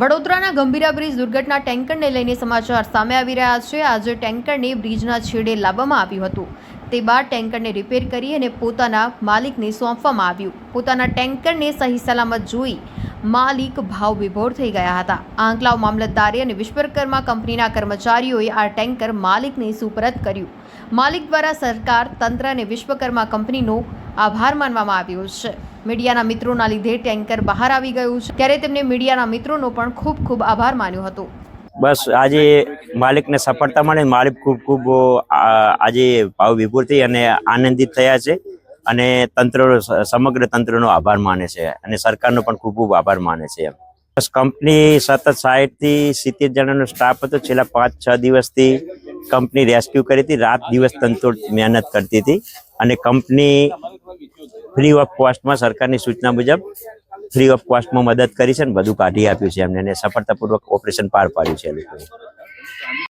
વડોદરાના ગંભીરા બ્રિજ દુર્ઘટના ટેન્કરને લઈને સમાચાર સામે આવી રહ્યા છે. આજે ટેન્કરને બ્રિજના છેડે લાવવામાં આવ્યું હતું. તે બાદ ટેન્કરને રિપેર કરી અને પોતાના માલિકને સોંપવામાં આવ્યું. પોતાના ટેન્કરને સહી સલામત જોઈ માલિક ભાવ વિભોર થઈ ગયા હતા. આંકલાવ મામલતદારે અને વિશ્વકર્મા કંપનીના કર્મચારીઓએ આ ટેન્કર માલિકને સુપરત કર્યું. માલિક દ્વારા સરકાર, તંત્ર અને વિશ્વકર્મા કંપનીનો આભાર માનવામાં આવ્યો છે. મીડિયાના મિત્રોના લીધે ટેન્કર બહાર આવી ગયું છે. ત્યારે તેમને મીડિયાના મિત્રોનો પણ ખૂબ ખૂબ આભાર માન્યો હતો. બસ, આજે માલિકને સફળતા મળે. માલિક ખૂબ ખૂબ આજે ભાવ વિભોર થઈ અને આનંદિત થયા છે. અને તંત્ર સમગ્ર તંત્રનો આભાર માને છે અને સરકારનો પણ ખૂબ ખૂબ આભાર માને છે એમ. કંપની સતત સાઠ સિત્તેર જણાનો સ્ટાફ હતો. છેલ્લા પાંચ, છ દિવસથી કંપની રેસ્ક્યુ કરી હતી. રાત દિવસ તંતોડ મહેનત કરતી હતી અને કંપની ફ્રી ઓફ કોસ્ટમાં સરકારની સૂચના મુજબ ફ્રી ઓફ કોસ્ટમાં મદદ કરી છે અને બધું કાઢી આપ્યું છે એમને અને સફળતાપૂર્વક ઓપરેશન પાર પાડ્યું છે એ લોકોએ.